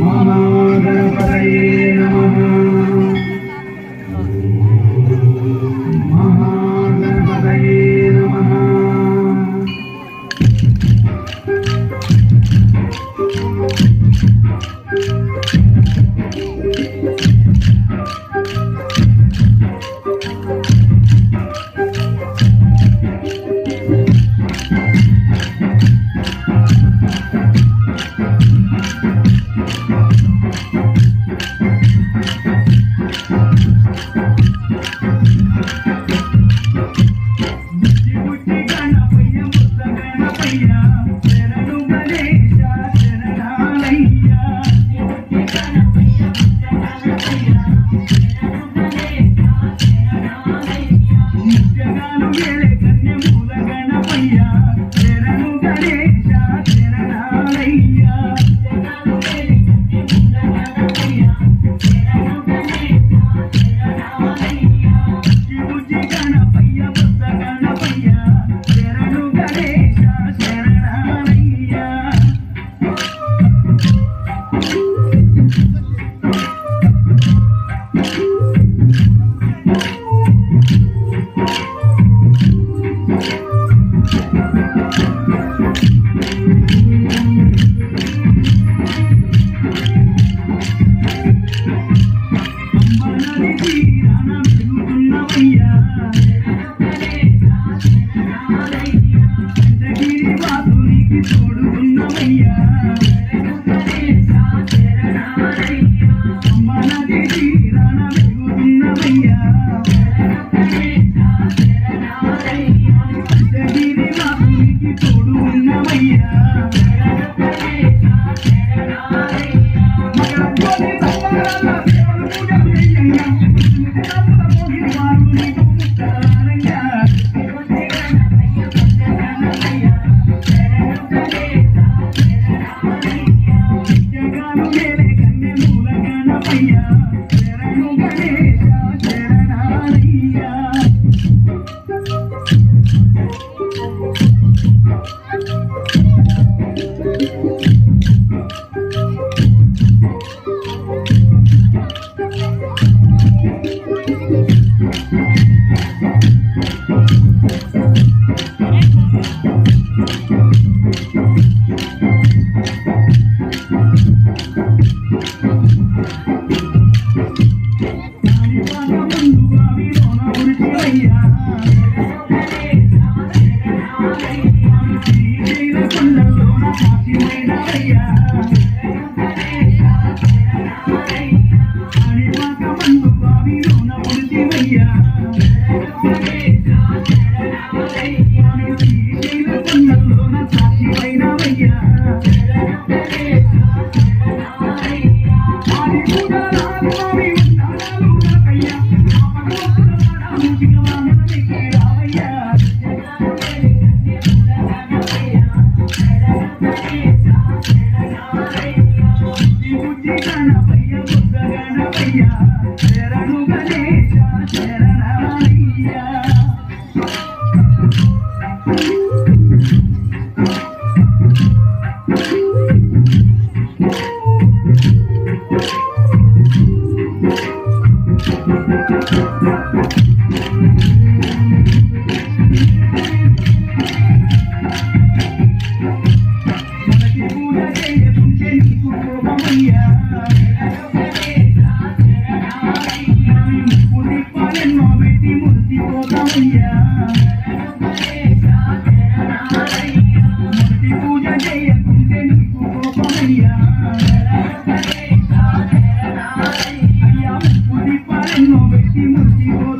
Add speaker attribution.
Speaker 1: महागणपतये नमः महागणपतये नमः Yeah. Happy